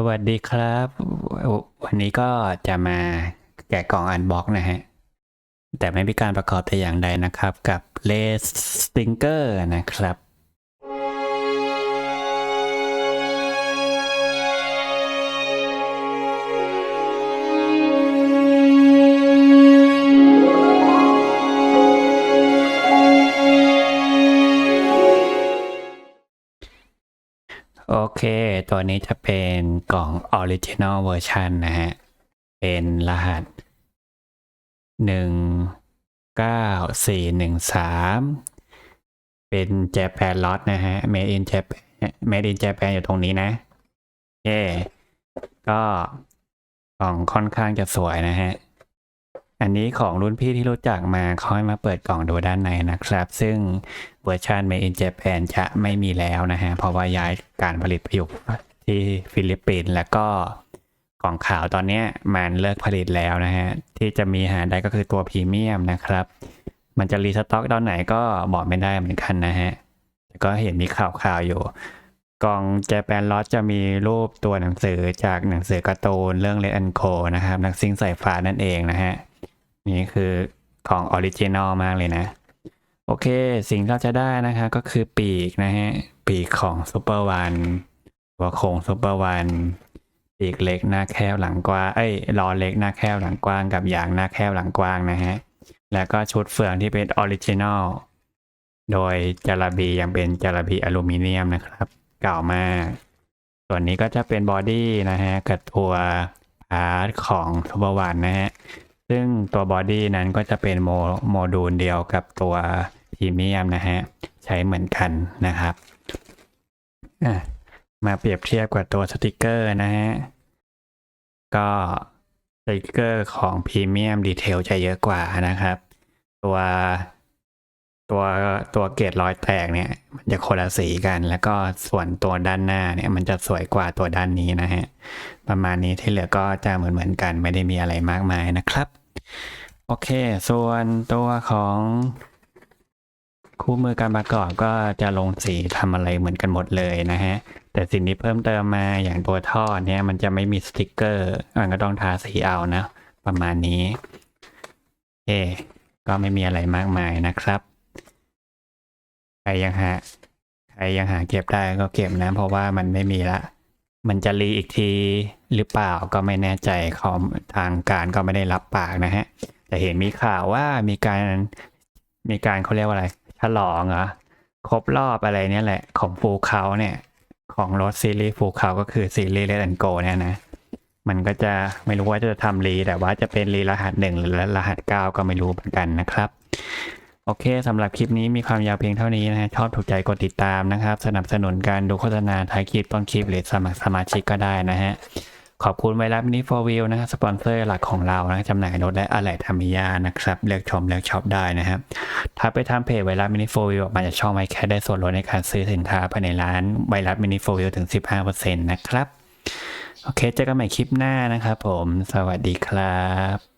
สวัสดีครับ วันนี้ก็จะมาแกะกล่องอันบ็อกนะฮะ แต่ไม่มีการประกอบแต่อย่างใดนะครับกับเลสสติงเกอร์นะครับ โอเค ตัวนี้จะเป็นกล่อง Original Version นะฮะ เป็นรหัสหนึ่งเก้าสี่หนึ่งสามเป็นแจแปนล็อตนะฮะ Made in Japan Made in Japan อยู่ตรงนี้นะโอเคก็กล่องค่อนข้างจะสวยนะฮะ อันนี้ของรุ่นพี่ที่รู้จักมาเขาให้มาเปิดกล่องดูด้านในนะครับ ซึ่งเวอร์ชัน Made in Japan จะไม่มีแล้วนะฮะ เพราะว่าย้ายการผลิตไปอยู่ที่ฟิลิปปินส์แล้วก็กล่องขาวตอนนี้มันเลิกผลิตแล้วนะฮะ ที่จะมีหาได้ก็คือตัวพรีเมียมนะครับ มันจะรีสต็อกตอนไหนก็บอกไม่ได้เหมือนกันนะฮะก็เห็นมีข่าวข่าวๆอยู่ กล่องแจแปนล็อตจะมีรูปตัวหนังสือจากหนังสือการ์ตูนเรื่องเลน and โคนะครับ นักซิ่งสายฟ้านั่นเองนะฮะ นี่คือของออริจินอลมากเลยนะ โอเค สิ่งที่เราจะได้นะคะก็คือปีกนะฮะ ปีกของซูเปอร์วันหัวโครงซูเปอร์วันปีกเล็กหน้าแคบหลังกว้าง เอ้ยล้อเล็กหน้าแคบหลังกว้างกับยางหน้าแคบหลังกว้างนะฮะ แล้วก็ชุดเฟืองที่เป็นออริจินอล โดยจาระบียังเป็นจาระบีอลูมิเนียมนะครับ เก่ามาก ส่วนนี้ก็จะเป็นบอดี้นะฮะกับตัวพาร์ทของซูเปอร์วันนะฮะ ซึ่งตัวบอดี้นั้นก็จะเป็นโมโมดูลเดียวกับตัวพรีเมียมนะฮะ ใช้เหมือนกันนะครับ มาเปรียบเทียบกับตัวสติกเกอร์นะฮะ ก็สติกเกอร์ของพรีเมียมดีเทลจะเยอะกว่านะครับ ตัวตัวตัวเกตรอยแตกเนี่ย มันจะคนละสีกัน แล้วก็ส่วนตัวด้านหน้าเนี่ย มันจะสวยกว่าตัวด้านนี้นะฮะ ประมาณนี้ที่เหลือก็จะเหมือนเหมือนกันไม่ได้มีอะไรมากมายนะครับ โอเค ส่วนตัวของคู่มือการประกอบก็จะลงสีทำอะไรเหมือนกันหมดเลยนะฮะ แต่สิ่งที่เพิ่มเติมมาอย่างตัวท่อเนี่ยมันจะไม่มีสติกเกอร์มันก็ต้องทาสีเอานะ ประมาณนี้โอก็ไม่มีอะไรมากมายนะครับ ใครยังหา ใครยังหาเก็บได้ก็เก็บนะ เพราะว่ามันไม่มีละ มันจะรีอีกทีหรือเปล่าก็ไม่แน่ใจเขาทางการก็ไม่ได้รับปากนะฮะ แต่เห็นมีข่าวว่ามีการมีการเขาเรียกว่าอะไร ฉลองเหรอครบรอบอะไรเนี่ยแหละ ของฟูเขาเนี่ย ของรถซีรีส์ฟูเขาก็คือซีรีส์เลดแอนโกเนี่ยนะ มันก็จะไม่รู้ว่าจะทำรีแต่ว่าจะเป็นรีรหัสหนึ่งหรือรหัสเก้าก็ไม่รู้เหมือนกันนะครับ โอเคสำหรับคลิปนี้มีความยาวเพียงเท่านี้นะฮะชอบถูกใจกดติดตามนะครับ สนับสนุนการดูโฆษณาท้ายคลิปต้นคลิปหรือสมัครสมาชิกก็ได้นะฮะ ขอบคุณไวรัสมินิโฟวิวนะครับสปอนเซอร์หลักของเรานะจำหน่ายรถและอะไหล่ธรรมิยานะครับ เลือกชมเลือกช็อปได้นะครับถ้าไปทำเพจไวรัสมินิโฟวิวมาจากช่องไมแค่ได้ส่วนลดในการซื้อสินค้าภายในร้านไวรัสมินิโฟวิวถึง 15%นะครับ โอเคเจอกันใหม่คลิปหน้านะครับผม สวัสดีครับ